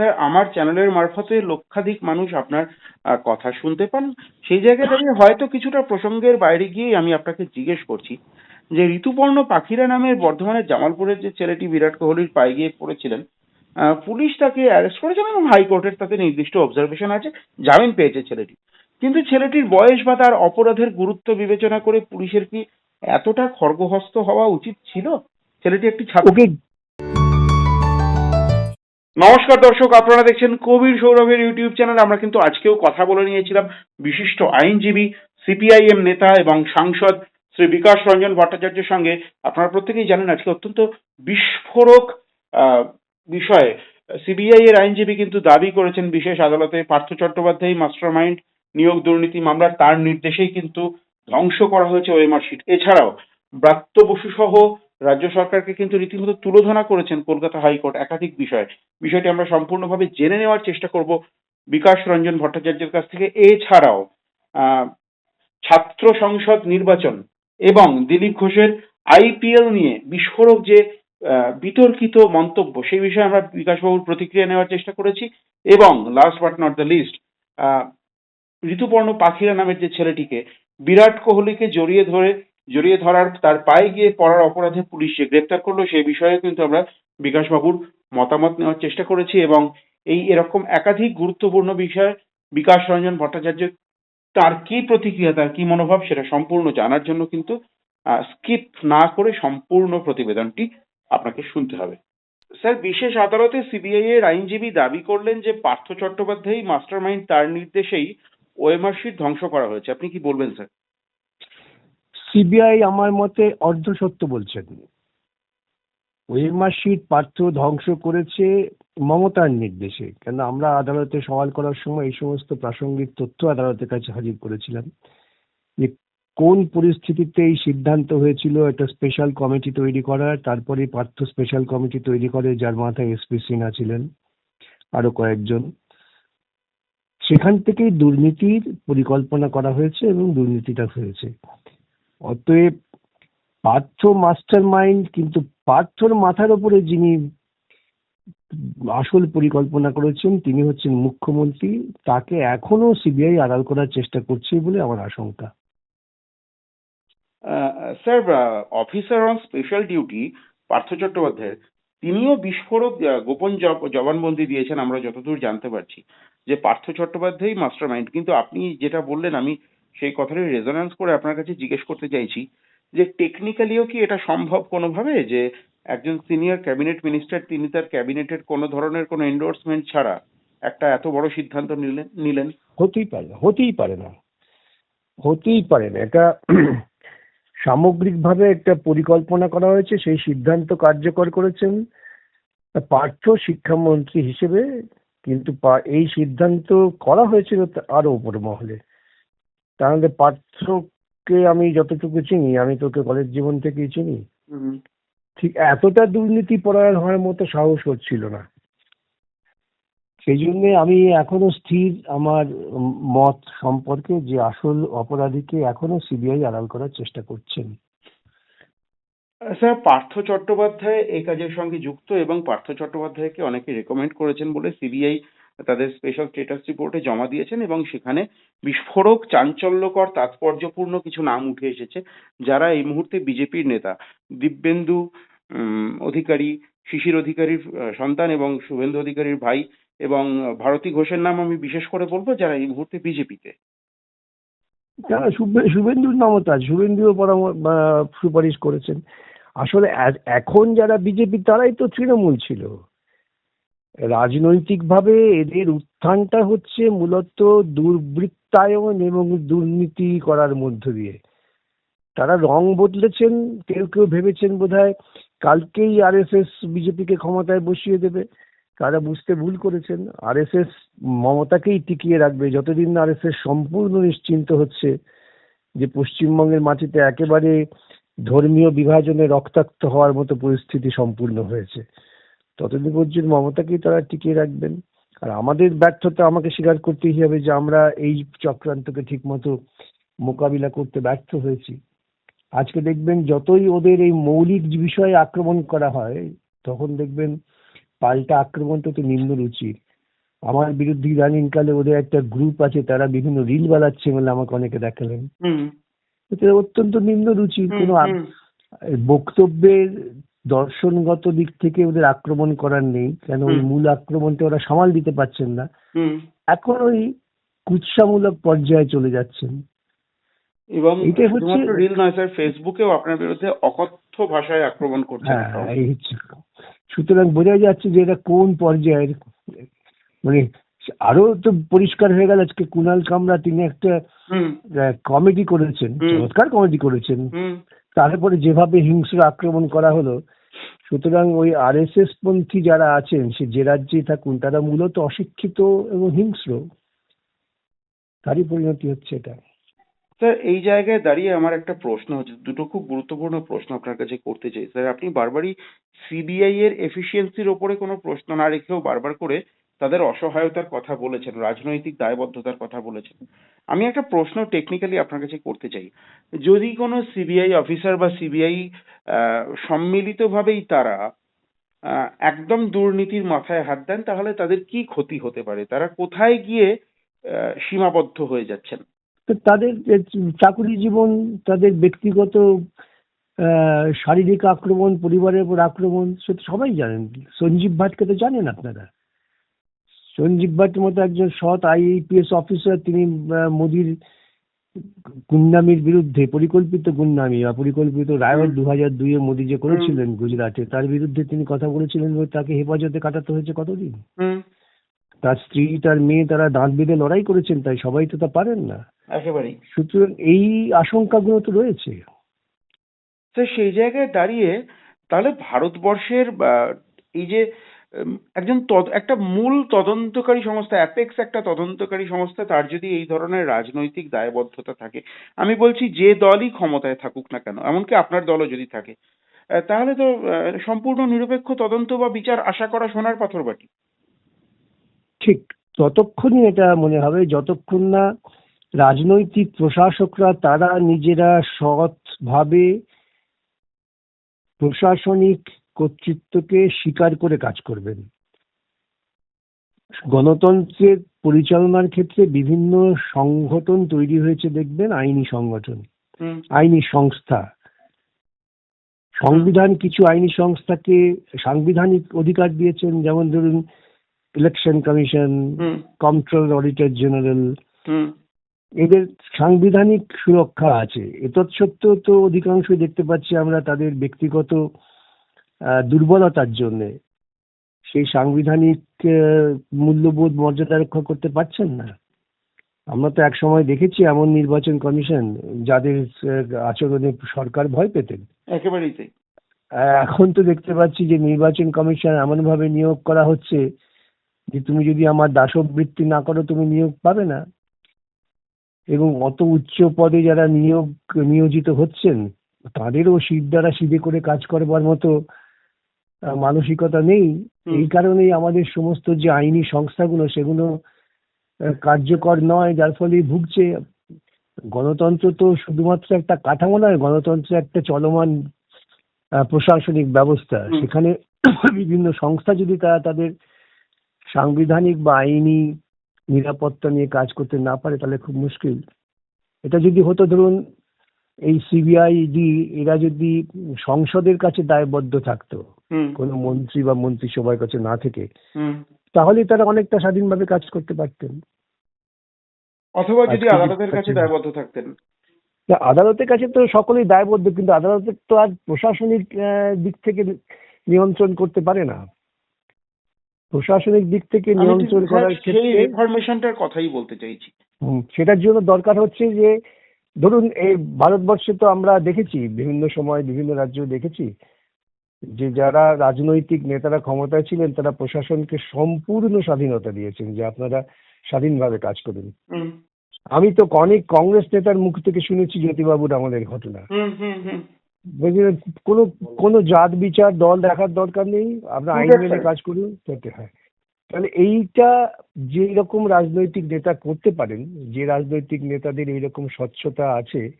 Sir আমার চ্যানেলের মারফতে লক্ষাধিক মানুষ আপনার কথা শুনতে পান। সেই জায়গায় দাঁড়িয়ে হয়তো কিছুটা প্রসঙ্গের বাইরে গিয়েই আমি আপনাকে জিজ্ঞেস করছি যে ঋতুপর্ণ পাখিরা নামের বর্ধমানের জামালপুরের যে ছেলেটি বিরাট কোহলির পায়ে গিয়ে পড়েছিলেন পুলিশ তাকে অ্যারেস্ট করেছেন এবং হাইকোর্টের তাতে নির্দিষ্ট অবজারভেশন আছে, জামিন পেয়েছে ছেলেটি। কিন্তু ছেলেটির বয়স বা তার অপরাধের গুরুত্ব বিবেচনা করে পুলিশের কি এতটা খর্গহস্ত হওয়া উচিত ছিল? ছেলেটি একটি ছাত্র নমস্কার দর্শক, আপনারা দেখছেন কবির সৌরভের ইউটিউব চ্যানেল। আমরা কিন্তু আজকেও কথা বলে নিয়েছিলাম বিশিষ্ট আইনজীবী, সিপিআইএম নেতা এবং সাংসদ শ্রী বিকাশ রঞ্জন ভট্টাচার্যের সঙ্গে। আপনারা প্রত্যেকেই জানেন আজকে অত্যন্ত বিস্ফোরক বিষয়ে। সিবিআই এর আইনজীবী কিন্তু দাবি করেছেন বিশেষ আদালতে, পার্থ চট্টোপাধ্যায় মাস্টার মাইন্ড নিয়োগ দুর্নীতি মামলার তার নির্দেশেই কিন্তু ধ্বংস করা হয়েছে ওএমআর শিট। এছাড়াও ব্রাত্য বসু সহ রাজ্য সরকারকে কিন্তু রীতিমতো তুলোধনা করেছেন কলকাতা হাইকোর্ট একাধিক বিষয়ে। বিষয়টি আমরা সম্পূর্ণভাবে জেনে নেওয়ার চেষ্টা করব বিকাশ রঞ্জন ভট্টাচার্যের কাছ থেকে। এছাড়াও ছাত্র সংসদ নির্বাচন এবং দিলীপ ঘোষের আইপিএল নিয়ে বিস্ফোরক যে বিতর্কিত মন্তব্য, সেই বিষয়ে আমরা বিকাশবাবুর প্রতিক্রিয়া নেওয়ার চেষ্টা করেছি। এবং last but not the least Rituparna Pakhira নামের যে ছেলেটিকে বিরাট কোহলিকে জড়িয়ে ধরে জড়িয়ে ধরার, তার পায়ে গিয়ে পড়ার অপরাধে পুলিশ যে গ্রেপ্তার করল, সেই বিষয়ে কিন্তু আমরা বিকাশবাবুর মতামত নেওয়ার চেষ্টা করেছি এবং এই এরকম একাধিক গুরুত্বপূর্ণ বিষয়, বিকাশ রঞ্জন ভট্টাচার্য তার কি প্রতিক্রিয়া, তার কি মনোভাব সেটা সম্পূর্ণ জানার জন্য কিন্তু স্কিপ না করে সম্পূর্ণ প্রতিবেদনটি আপনাকে শুনতে হবে। স্যার, বিশেষ আদালতে সিবিআই এর আইনজীবী দাবি করলেন যে পার্থ চট্টোপাধ্যায় মাস্টারমাইন্ড তার নির্দেশেই ওএমআর শিট ধ্বংস করা হয়েছে। আপনি কি বলবেন, স্যার? সিবিআই আমার মতে অর্ধ সত্য বলছেন। ওয়েমার শিট পার্থ ধ্বংস করেছে মমতার নির্দেশে। কেন আমরা আদালতে সওয়াল করার সময় এই সমস্ত প্রাসঙ্গিক তথ্য আদালতের কাছে হাজির করেছিলাম। যে কোন পরিস্থিতিতে এই সিদ্ধান্ত হয়েছিল, একটা স্পেশাল কমিটি তৈরি করার তারপরে পার্থ স্পেশাল কমিটি তৈরি করে, যার মাথায় এসপি সিনহা ছিলেন আরও কয়েকজন। সেখান থেকেই দুর্নীতির পরিকল্পনা করা হয়েছে এবং দুর্নীতিটা হয়েছে। অতএব পার্থ মাস্টার মাইন্ড কিন্তু পার্থর মাথার ওপরে যিনি আসল পরিকল্পনা করেছেন, তিনি হচ্ছেন মুখ্যমন্ত্রী। তাকে এখনও সিবিআই আড়াল করার চেষ্টা করছে বলে আমার আশঙ্কা। Sir officer on special duty Partha চট্টোপাধ্যায়ের, তিনিও বিস্ফোরক গোপন জব- জবানবন্দি দিয়েছেন, আমরা যতদূর জানতে পারছি। যে পার্থ চট্টোপাধ্যায় মাস্টার মাইন্ড কিন্তু আপনি যেটা বললেন, আমি সেই কথাটাই রেজোন্যান্স করে আপনার কাছে জিজ্ঞেস করতে চাইছি যে টেকনিক্যালিও কি এটা সম্ভব কোনোভাবে? যে একজন সিনিয়র ক্যাবিনেট মিনিস্টার তিনি তার ক্যাবিনেটের কোনো ধরনের কোনো এন্ডোর্সমেন্ট ছাড়া একটা এত বড় সিদ্ধান্ত নিলেন নিলেন? হতেই পারে না হতেই পারে না। হতেই পারে না। এটা সামগ্রিকভাবে একটা পরিকল্পনা করা হয়েছে। সেই সিদ্ধান্ত কার্যকর করেছেন পার্থ শিক্ষামন্ত্রী হিসেবে, কিন্তু এই সিদ্ধান্ত করা হয়েছিল আরও উপর মহলে। তাহলে পার্থকে আমি যতটুকু চিনি আমি তোকে কলেজ জীবন থেকেই চিনি। ঠিক এতটা দুর্নীতি পরায়ণ হওয়ার মতো সাহস হচ্ছিল না। সেই জন্য আমি এখনও স্থির আমার মত সম্পর্কে যে আসল অপরাধীকে এখনও সিবিআই আড়াল করার চেষ্টা করছেন। স্যার পার্থ চট্টোপাধ্যায় এই কাজের সঙ্গে যুক্ত এবং পার্থ চট্টোপাধ্যায়কে অনেকে রেকমেন্ড করেছেন বলে সিবিআই তাদের স্পেশাল স্টেটাস রিপোর্টে জমা দিয়েছেন এবং সেখানে বিস্ফোরক, চাঞ্চল্যকর, তাৎপর্যপূর্ণ কিছু নাম উঠে এসেছে যারা এই মুহূর্তে বিজেপির নেতা। দিব্যেন্দু অধিকারী, শিশির অধিকারীর সন্তান এবং শুভেন্দু অধিকারীর ভাই এবং ভারতী ঘোষের নাম আমি বিশেষ করে বলব যারা এই মুহূর্তে বিজেপিতে। যারা শুভেন্দুর নামও তো আছে শুভেন্দুও সুপারিশ করেছেন। আসলে এখন যারা বিজেপি, তারাই তো তৃণমূল ছিল। রাজনৈতিকভাবে এদের উত্থানটা হচ্ছে মূলত দুর্বৃত্তায়ন এবং দুর্নীতি করার মধ্য দিয়ে। তারা রং বদলেছেন, কেউ কেউ ভেবেছেন বোধহয় কালকেই আরএসএস বিজেপিকে ক্ষমতায় বসিয়ে দেবে। তারা বুঝতে ভুল করেছেন। আরএসএস মমতাকেই টিকিয়ে রাখবে। যতদিন না আরএসএস সম্পূর্ণ নিশ্চিন্ত হচ্ছে যে পশ্চিমবঙ্গের মাটিতে একেবারে ধর্মীয় বিভাজনে রক্তাক্ত হওয়ার মতো পরিস্থিতি সম্পূর্ণ হয়েছে। ততদিন পর্যন্ত মমতাকেই তারা টিকিয়ে রাখবেন। আর আমাদের ব্যর্থতা আমাকে স্বীকার করতেই হবে যে আমরা এই চক্রান্তকে ঠিকমতো মোকাবিলা করতে ব্যর্থ হয়েছি। আজকে দেখবেন যতই ওদের এই মৌলিক বিষয়ে আক্রমণ করা হয় তখন দেখবেন পাল্টা আক্রমণটা তো নিম্ন রুচির। আমার বিরুদ্ধে ইদানিংকালে ওদের একটা গ্রুপ আছে তারা বিভিন্ন রিল বানাচ্ছে বলে আমাকে অনেকে দেখালেন। এটা অত্যন্ত নিম্ন রুচি কোনো বক্তব্যের দর্শনগত দিক থেকে ওদের আক্রমণ করার নেই কেন ওই মূল আক্রমণটা ওরা সামাল দিতে পারছেন না। এখন ওই কুৎসামূলক পর্যায়ে চলে যাচ্ছেন। এবং শুধুমাত্র রিল নয় স্যার ফেসবুকেও আপনার বিরুদ্ধে অকথ্য ভাষায় আক্রমণ করছেন হ্যাঁ এই হচ্ছে। সুতরাং বোঝা যাচ্ছে যে এটা কোন পর্যায়ের মানে আরও তো পরিষ্কার হয়ে গেল আজকে কুনাল কামরা তিনি একটা হুম। কমেডি করেছেন। চমৎকার কমেডি করেছেন। তারপরে যেভাবে হিংস্র আক্রমণ করা হলো, সুতরাং ওই আর এস এস পন্থী যারা আছেন, সে যে রাজ্যেই থাকুন, তারা মূলত অশিক্ষিত এবং হিংস্র। তারই পরিণতি হচ্ছে এটা। স্যার, এই জায়গায় দাঁড়িয়ে আমার একটা প্রশ্ন হচ্ছে, দুটো খুব গুরুত্বপূর্ণ প্রশ্ন আপনার কাছে করতে চাই। স্যার, আপনি বারবারই সিবিআই এর এফিসিয়েন্সির ওপরে কোনো প্রশ্ন না রেখেও বারবার করে তাদের অসহায়তার কথা বলেছেন, রাজনৈতিক দায়বদ্ধতার কথা বলেছেন। আমি একটা প্রশ্ন টেকনিক্যালি আপনার কাছে করতে চাই। যদি কোনো সিবিআই অফিসার বা সিবিআই সম্মিলিতভাবেই তারা একদম দুর্নীতির মাথায় হাত দেন, তাহলে তাদের কি ক্ষতি হতে পারে? তারা কোথায় গিয়ে সীমাবদ্ধ হয়ে যাচ্ছেন? তাদের চাকুরি জীবন, তাদের ব্যক্তিগত শারীরিক আক্রমণ, পরিবারের উপর আক্রমণ, সে সবাই জানেন। সঞ্জীব ভাটকে তো জানেন আপনারা। সঞ্জীব ভাটের মতো একজন সৎ আইপিএস অফিসার। তিনি মোদির গুন্ডামির বিরুদ্ধে পরিকল্পিত গুন্ডামি বা পরিকল্পিত রায়ট দু হাজার দুইয়ে মোদি যে করেছিলেন গুজরাটে তার বিরুদ্ধে তিনি কথা বলেছিলেন বলে তাকে হেফাজতে কাটাতে হয়েছে কতদিন? তার স্ত্রী তার মেয়ে তারা দাঁত বেঁধে লড়াই করেছেন তাই সবাই তো তা পারেন না। একেবারেই। সুতরাং এই আশঙ্কাগুলো তো রয়েছে। তো সেই জায়গায় দাঁড়িয়ে তাহলে ভারতবর্ষের এই যে একজন একটা মূল তদন্তকারী সংস্থা, অ্যাপেক্স একটা তদন্তকারী সংস্থা, তার যদি এই ধরনের রাজনৈতিক দায়বদ্ধতা থাকে, আমি বলছি যে দলই ক্ষমতায় থাকুক না কেন, এমনকি আপনার দলও যদি থাকে তাহলে তো সম্পূর্ণ নিরপেক্ষ তদন্ত বা বিচার আশা করা সোনার পাথর বাটি ঠিক, ততক্ষণই এটা মনে হবে, যতক্ষণ না রাজনৈতিক প্রশাসকরা, তারা নিজেরা সৎভাবে প্রশাসনিক কর্তৃত্বকে স্বীকার করে কাজ করবেন। গণতন্ত্রের পরিচালনার ক্ষেত্রে বিভিন্ন সংগঠন তৈরি হয়েছে দেখবেন আইনি সংগঠন। আইনি সংস্থা। সংবিধান কিছু আইনি সংস্থাকে সাংবিধানিক অধিকার দিয়েছেন যেমন ধরুন election commission control auditor general. এদের সাংবিধানিক সুরক্ষা আছে। এতৎসত্ত্বেও তো অধিকাংশই দেখতে পাচ্ছি আমরা তাদের ব্যক্তিগত দুর্বলতার জন্য। সেই সাংবিধানিক মূল্যবোধ মর্যাদা রক্ষা করতে পারছেন না। আমরা তো এক সময় দেখেছি এমন নির্বাচন কমিশন যাদের আচরণে সরকার ভয় পেতেন। একেবারেই তাই। এখন তো দেখতে পাচ্ছি যে নির্বাচন কমিশন এমনভাবে নিয়োগ করা হচ্ছে যে তুমি যদি আমার দাসবৃত্তি না করো তুমি নিয়োগ পাবে না। এবং অত উচ্চ পদে যারা নিয়োগ নিয়োজিত হচ্ছেন তাদেরও শীত দ্বারা সিধে করে কাজ করবার মতো মানসিকতা নেই এই কারণেই আমাদের সমস্ত যে আইনি সংস্থাগুলো সেগুলো কার্যকর নয় যার ফলে ভুগছে। গণতন্ত্র তো শুধুমাত্র একটা কাঠামো নয় গণতন্ত্র একটা চলমান প্রশাসনিক ব্যবস্থা। সেখানে বিভিন্ন সংস্থা যদি তারা তাদের সাংবিধানিক বা আইনি নিরাপত্তা নিয়ে কাজ করতে না পারে তাহলে খুব মুশকিল। এটা যদি হতো ধরুন এই সিবিআইডি এরা যদি সংসদের কাছে দায়বদ্ধ থাকতো কোনো মন্ত্রী বা মন্ত্রিসভার কাছে না থেকে তাহলে তারা অনেকটা স্বাধীনভাবে কাজ করতে পারতেন। অথবা যদি আদালতের কাছে দায়বদ্ধ থাকতেন। আদালতের কাছে তো সকলেই দায়বদ্ধ কিন্তু আদালতের তো আর প্রশাসনিক দিক থেকে নিয়ন্ত্রণ করতে পারে না। প্রশাসনিক দিক থেকে নিয়ন্ত্রণ করার সেই ক্ষেত্রে রেফরমেশনটার কথাই বলতে চাইছি। সেটার জন্য দরকার হচ্ছে যে ধরুন এই ভারতবর্ষে তো আমরা দেখেছি বিভিন্ন সময় বিভিন্ন রাজ্যে দেখেছি যে যারা রাজনৈতিক নেতারা ক্ষমতায় ছিলেন তারা প্রশাসনকে সম্পূর্ণ স্বাধীনতা দিয়েছেন যে আপনারা স্বাধীনভাবে কাজ করুন। আমি তো অনেক কংগ্রেস নেতার মুখ থেকে শুনেছি জ্যোতিবাবুর আমাদের ঘটনা। কোনো কোনো জাত বিচার দল দেখার দরকার নেই আমরা আইন. মেনে কাজ করুন তাতে হয়। তাহলে এইটা যে রকম রাজনৈতিক নেতা করতে পারেন যে রাজনৈতিক নেতাদের এইরকম স্বচ্ছতা আছে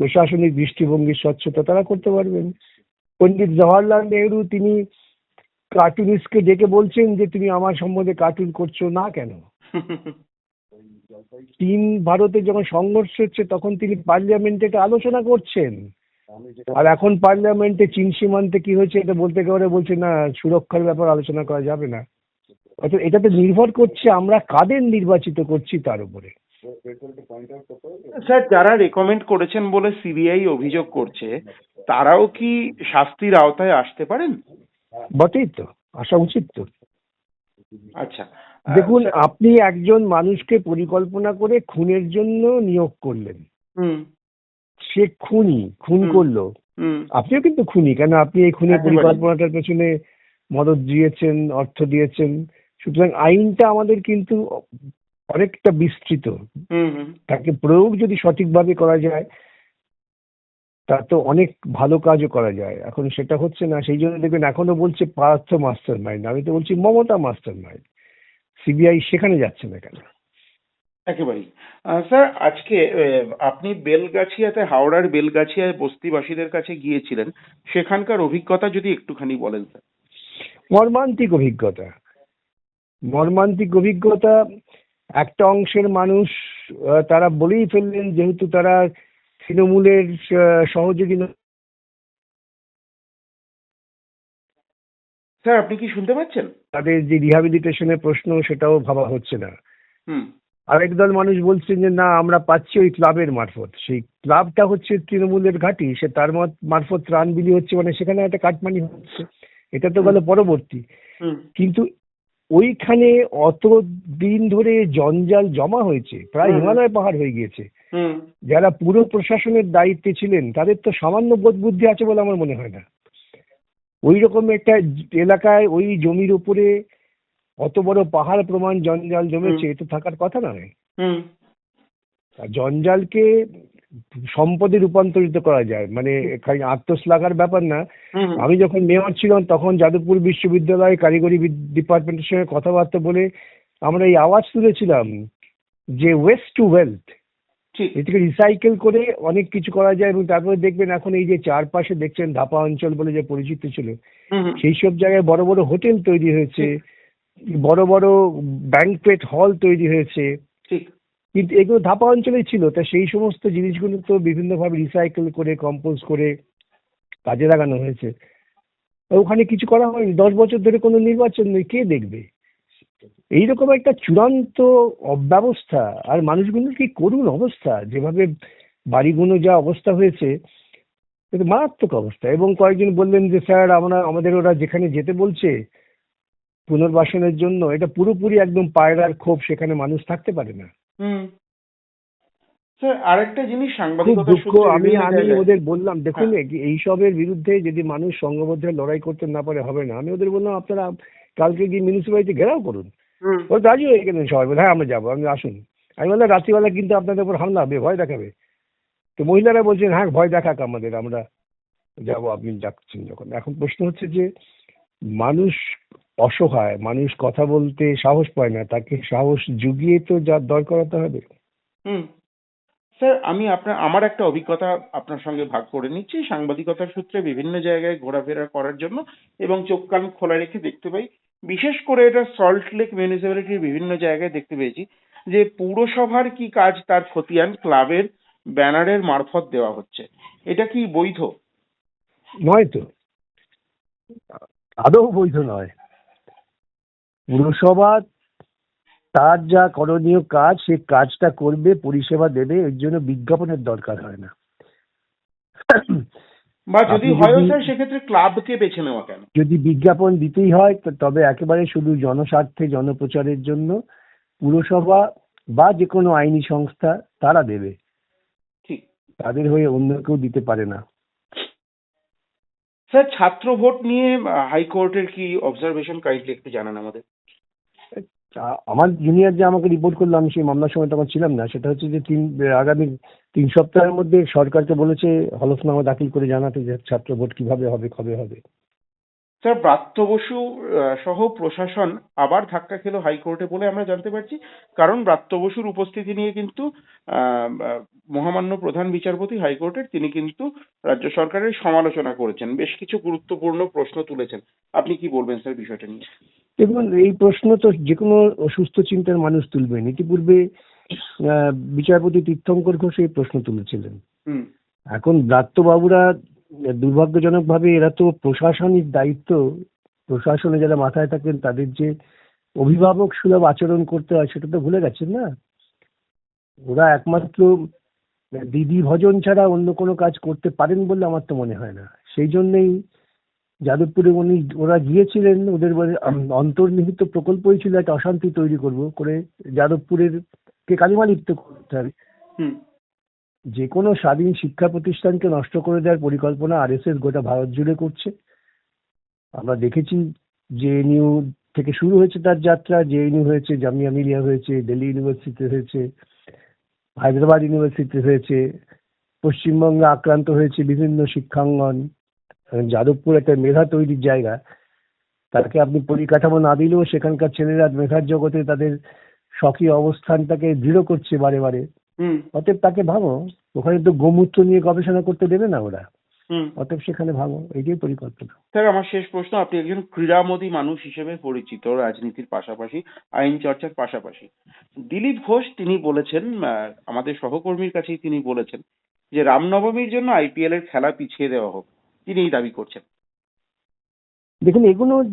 প্রশাসনিক দৃষ্টিভঙ্গির স্বচ্ছতা তারা করতে পারবেন। পণ্ডিত জওয়াহরলাল নেহরু তিনি কার্টুনিস্টকে ডেকে বলছেন যে তুমি আমার সম্বন্ধে কার্টুন করছ না কেন? চীন ভারতে যখন সংঘর্ষ হচ্ছে তখন তিনি পার্লামেন্টে এটা আলোচনা করছেন। আর এখন পার্লামেন্টে চীন সীমান্তে কি হয়েছে এটা বলতে গেলে বলছে না সুরক্ষার ব্যাপার আলোচনা করা যাবে না। অর্থাৎ এটাতে নির্ভর করছে আমরা কাদের নির্বাচিত করছি তার উপরে? স্যার যারা রেকমেন্ড করেছেন বলে সিবিআই অভিযোগ করছে তারাও কি শাস্তির আওতায় আসতে পারেন? বটেই তো আসা উচিত তো। আচ্ছা দেখুন আপনি একজন মানুষকে পরিকল্পনা করে খুনের জন্য নিয়োগ করলেন। হুম। সে খুনি খুন করল। আপনিও কিন্তু খুনি কেন আপনি এই খুনের পরিকল্পনাটার পেছনে মদত দিয়েছেন অর্থ দিয়েছেন? সুতরাং আইনটা আমাদের কিন্তু অনেকটা বিস্তৃত। তাকে প্রয়োগ যদি সঠিকভাবে করা যায় তা তো অনেক ভালো কাজও করা যায়। এখন সেটা হচ্ছে না সেই জন্য দেখবেন এখনও বলছে পার্থ মাস্টার মাইন্ড আমি তো বলছি মমতা মাস্টার মাইন্ড সিবিআই সেখানে যাচ্ছে না কেন? একেবারেই। স্যার আজকে আপনি বেলগাছিয়াতে হাওড়ার বেলগাছিয়ায় বস্তিবাসীদের কাছে গিয়েছিলেন সেখানকার অভিজ্ঞতা যদি একটুখানি বলেন স্যার। মর্মান্তিক অভিজ্ঞতা। মর্মান্তিক অভিজ্ঞতা একটা অংশের মানুষ তারা বলেই ফেললেন যেহেতু তারা তৃণমূলের সহযোগী স্যার আপনি কি শুনতে পাচ্ছেন? তাদের যে রিহাবিলিটেশনের প্রশ্ন সেটাও ভাবা হচ্ছে না। আরেক দল মানুষ বলছেন যে না আমরা পাচ্ছি ওই ক্লাবের মারফত। সেই ক্লাবটা হচ্ছে তৃণমূলের ঘাঁটি সে তার মারফত ত্রাণ বিলি হচ্ছে মানে সেখানে একটা কাটমানি হচ্ছে। এটা তো গেল পরবর্তী। কিন্তু ওইখানে অত দিন ধরে জঞ্জাল জমা হয়েছে প্রায় হিমালয় পাহাড় হয়ে গিয়েছে। যারা পুরো প্রশাসনের দায়িত্বে ছিলেন তাদের তো সামান্য বোধ বুদ্ধি আছে বলে আমার মনে হয় না। ওই রকম একটা এলাকায় ওই জমির উপরে অত বড় পাহাড় প্রমাণ জঞ্জাল জমেছে এ তো থাকার কথা নয়। জঞ্জালকে সম্পদে রূপান্তরিত করা যায়। মানে খালি আত্মশ্লাঘার ব্যাপার না। আমি যখন মেয়র ছিলাম তখন যাদবপুর বিশ্ববিদ্যালয় কারিগরি ডিপার্টমেন্টের সঙ্গে কথাবার্তা বলে আমরা এই আওয়াজ তুলেছিলাম যে ওয়েস্ট টু ওয়েলথ এটাকে রিসাইকেল করে অনেক কিছু করা যায় এবং তারপরে দেখবেন এখন এই যে চারপাশে দেখছেন ধাপা অঞ্চল বলে যে পরিচিত ছিল সেই সব জায়গায় বড় বড় হোটেল তৈরি হয়েছে বড় বড় ব্যাংকুয়েট হল তৈরি হয়েছে। কিন্তু এগুলো ধাপা অঞ্চলেই ছিল, তা সেই সমস্ত জিনিসগুলো তো বিভিন্নভাবে রিসাইকেল করে কম্পোজ করে কাজে লাগানো হয়েছে। ওখানে কিছু করা হয়নি, দশ বছর ধরে কোনো নির্বাচন নেই, কে দেখবে? এইরকম একটা চূড়ান্ত অব্যবস্থা, আর মানুষগুলোর কি করুণ অবস্থা? যেভাবে বাড়িগুলো যা অবস্থা হয়েছে মারাত্মক অবস্থা। এবং কয়েকজন বললেন যে, স্যার, আমরা, আমাদের ওরা যেখানে যেতে বলছে, পুনর্বাসনের জন্য, এটা পুরোপুরি একদম পায়রার ক্ষোভ, সেখানে মানুষ থাকতে পারে না। হুম। স্যার আরেকটা জিনিস সাংবাদিকতার দুঃখ। আমি আমি ওদের বললাম দেখুন এইসবের বিরুদ্ধে যদি মানুষ সংঘবদ্ধ লড়াই করতে না পারে হবে না। আমি ওদের বললাম আপনারা কালকে গিয়ে মিউনিসিপ্যালিটি ঘেরাও করুন। ও রাজি হয়ে গেলেন সবাই বলে, হ্যাঁ আমরা যাব। আমি আসুন। আমি বললাম রাত্রিবেলা কিন্তু আপনাদের উপর হামলা হবে ভয় দেখাবে। তো মহিলারা বলছেন হ্যাঁ ভয় দেখাক আমাদের আমরা যাব আপনি ডাকছেন যখন। এখন প্রশ্ন হচ্ছে যে মানুষ অসহায় মানুষ কথা বলতে সাহস পায় না তাকে সাহস জুগিয়ে তো যার দর করাতে হবে। হুম। স্যার আমি আপনার আমার একটা অভিজ্ঞতা আপনার সঙ্গে ভাগ করে নিচ্ছি। সাংবাদিকতার সূত্রে বিভিন্ন জায়গায় ঘোরাফেরা করার জন্য এবং চোখ কান খোলা রেখে দেখতে পাই। বিশেষ করে এটা সল্ট লেক মিউনিসিপ্যালিটির বিভিন্ন জায়গায় দেখতে পেয়েছি যে পৌরসভার কি কাজ তার খতিয়ান ক্লাবের ব্যানারের মারফত দেওয়া হচ্ছে। এটা কি বৈধ? নয় তো। আদৌ বৈধ নয়। পুরসভা তার যা করণীয় কাজ সে কাজটা করবে পরিষেবা দেবে এর জন্য বিজ্ঞাপনের দরকার হয় না। বা যদি আপনি স্যার সেক্ষেত্রে ক্লাবকে বেছে নেওয়া কেন? যদি বিজ্ঞাপন দিতেই হয় তবে একেবারে শুধু জনস্বার্থে জনপ্রচারের জন্য পুরসভা বা যে কোনো আইনি সংস্থা তারা দেবে। ঠিক। তাদের হয়ে অন্য কেউ দিতে পারে না। স্যার ছাত্র ভোট নিয়ে হাইকোর্টের কি অবজারভেশন কাইন্ডলি একটু জানান আমাদের। আমার জুনিয়র যে আমাকে রিপোর্ট করল, আমি সেই মামলার সময় তখন ছিলাম না। সেটা হচ্ছে যে তিন, আগামী তিন সপ্তাহের মধ্যে সরকারকে বলেছে, হলফনামা দাখিল করে জানাতে যে ছাত্র ভোট কীভাবে হবে, কবে হবে। স্যার, ব্রাত্য বসু সহ প্রশাসন আবার ধাক্কা খেলো হাইকোর্টে বলে আমরা জানতে পারছি। কারণ ব্রাত্য বসুর উপস্থিতি নিয়ে কিন্তু মহামান্য প্রধান বিচারপতি হাইকোর্টের তিনি কিন্তু রাজ্য সরকারের সমালোচনা করেছেন। বেশ কিছু গুরুত্বপূর্ণ প্রশ্ন তুলেছেন। আপনি কি বলবেন স্যার বিষয়টা নিয়ে? দেখুন এই প্রশ্ন তো যে কোনো অসুস্থ চিন্তার মানুষ তুলবেন। ইতিপূর্বে বিচারপতি তীর্থঙ্কর ঘোষ এই প্রশ্ন তুলেছিলেন। এখন ব্রাত্যবাবুরা দুর্ভাগ্যজনকভাবে এরা তো প্রশাসনিক দায়িত্ব প্রশাসনে যারা মাথায় থাকেন তাদের যে অভিভাবক সুলভ আচরণ করতে হয় সেটা তো ভুলে গেছেন না? ওরা একমাত্র দিদি ভজন ছাড়া অন্য কোনো কাজ করতে পারেন বলে আমার তো মনে হয় না। সেই জন্যই যাদবপুরে উনি ওরা গিয়েছিলেন ওদের বলে, অন্তর্নিহিত প্রকল্পই ছিল একটা অশান্তি তৈরি করব করে যাদবপুরের কে কালিমালিপ্ত করতে হবে। যে কোনো স্বাধীন শিক্ষা প্রতিষ্ঠানকে নষ্ট করে দেওয়ার পরিকল্পনা আরএসএস গোটা ভারত জুড়ে করছে। আমরা দেখেছি জেএনইউ থেকে শুরু হয়েছে তার যাত্রা জেএনইউ হয়েছে জামিয়া মিলিয়া হয়েছে দিল্লি ইউনিভার্সিটি হয়েছে হায়দ্রাবাদ ইউনিভার্সিটি হয়েছে পশ্চিমবঙ্গে আক্রান্ত হয়েছে বিভিন্ন শিক্ষাঙ্গন যাদবপুর একটা মেধা তৈরির জায়গা। তাকে আপনি পরিকাঠামো না দিলেও সেখানকার ছেলেরা মেধার জগতে তাদের স্বকীয় অবস্থানটাকে দৃঢ় করছে বারে বারে। অতএব তাকে ভাবো ওখানে তো গোমূত্র নিয়ে গবেষণা করতে দেবে না ওরা। অতএব সেখানে ভাঙো এইটাই পরিকল্পনা। স্যার আমার শেষ প্রশ্ন আপনি একজন ক্রীড়ামোদী মানুষ হিসেবে পরিচিত রাজনীতির পাশাপাশি আইন চর্চার পাশাপাশি। দিলীপ ঘোষ তিনি বলেছেন আমাদের সহকর্মীর কাছেই তিনি বলেছেন যে রামনবমীর জন্য আইপিএল এর খেলা পিছিয়ে দেওয়া হোক। তিনি এই দাবি করছেন। দেখুন, এগুলো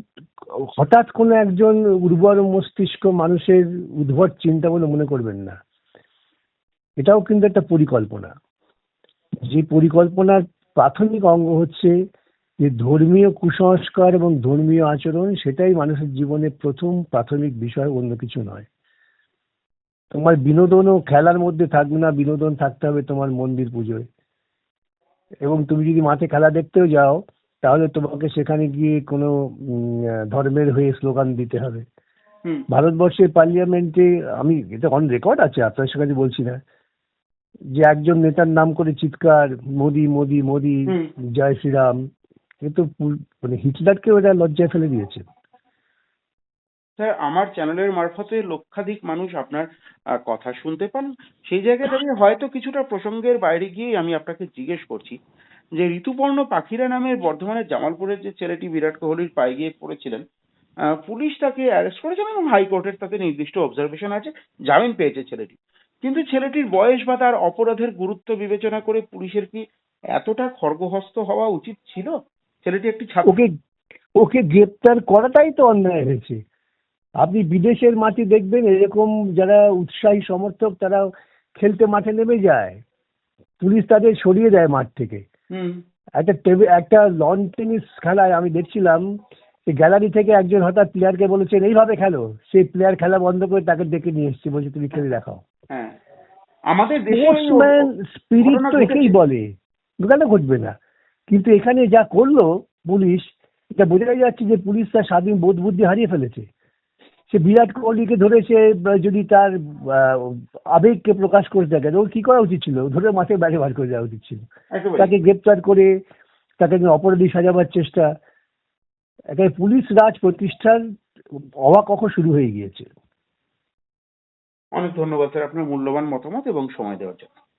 হঠাৎ কোনো একজন উর্বর মস্তিষ্ক মানুষের উদ্ভট চিন্তা বলে মনে করবেন না। এটাও কিন্তু একটা পরিকল্পনা। যে পরিকল্পনার প্রাথমিক অঙ্গ হচ্ছে যে ধর্মীয় কুসংস্কার এবং ধর্মীয় আচরণ, সেটাই মানুষের জীবনে প্রথম প্রাথমিক বিষয়, অন্য কিছু নয়। তোমার বিনোদন ও খেলার মধ্যে থাকবে না, বিনোদন থাকতে হবে তোমার মন্দির পুজোয়। এবং তুমি যদি মাঠে খেলা দেখতেও যাও তাহলে তোমাকে সেখানে গিয়ে কোনো ধর্মের হয়ে স্লোগান দিতে হবে। ভারতবর্ষের পার্লিয়ামেন্টে আমি এটা অন রেকর্ড আছে আপনার সাথে বলছি না যে একজন নেতার নাম করে চিৎকার মোদি মোদি মোদি জয় শ্রীরাম এ তো মানে হিটলারকে ওরা লজ্জায় ফেলে দিয়েছে। স্যার আমার চ্যানেলের মারফতে লক্ষাধিক মানুষ আপনার কথা শুনতে পান। সেই জায়গায় দাঁড়িয়ে হয়তো কিছুটা প্রসঙ্গের বাইরে গিয়েই আমি আপনাকে জিজ্ঞেস করছি যে ঋতুপর্ণ পাখিরা নামের বর্ধমানের জামালপুরের যে ছেলেটি বিরাট কোহলির পায়ে গিয়ে পড়েছিলেন পুলিশ তাকে অ্যারেস্ট করেছেন এবং হাইকোর্টের তাতে নির্দিষ্ট অবজারভেশন আছে, জামিন পেয়েছে ছেলেটি। কিন্তু ছেলেটির বয়স বা তার অপরাধের গুরুত্ব বিবেচনা করে পুলিশের কি এতটা খর্গহস্ত হওয়া উচিত ছিল? ছেলেটি একটি ছাত্র ওকে ওকে গ্রেপ্তার করাটাই তো অন্যায় হয়েছে। আপনি বিদেশের মাটি দেখবেন এরকম যারা উৎসাহী সমর্থক তারা খেলতে মাঠে নেমে যায়। পুলিশ তাদের সরিয়ে দেয় মাঠ থেকে। একটা টেবিল একটা লন টেনিস খেলায় আমি দেখছিলাম গ্যালারি থেকে একজন হঠাৎ প্লেয়ারকে বলেছেন এইভাবে খেলো। সেই প্লেয়ার খেলা বন্ধ করে তাকে ডেকে নিয়ে এসছে বলছে তুমি খেলে দেখাও। হ্যাঁ। আমাদের স্পোর্টসম্যান স্পিরিট তো একেই বলে। কেন ঘটবে না? কিন্তু এখানে যা করল পুলিশ এটা বোঝাই যাচ্ছে যে পুলিশ তার স্বাধীন বোধ বুদ্ধি হারিয়ে ফেলেছে। সে বিরাট কোহলিকে ধরে সে যদি তার আবেগকে প্রকাশ করে থাকে ওর কি করা উচিত ছিল? ধরে মাঠে বাইরে বার করে দেওয়া উচিত ছিল। তাকে গ্রেপ্তার করে তাকে অপরাধী সাজাবার চেষ্টা। একেবারে পুলিশ রাজ প্রতিষ্ঠার অবাক কখন শুরু হয়ে গিয়েছে। অনেক ধন্যবাদ স্যার। আপনার মূল্যবান মতামত এবং সময় দেওয়ার জন্য।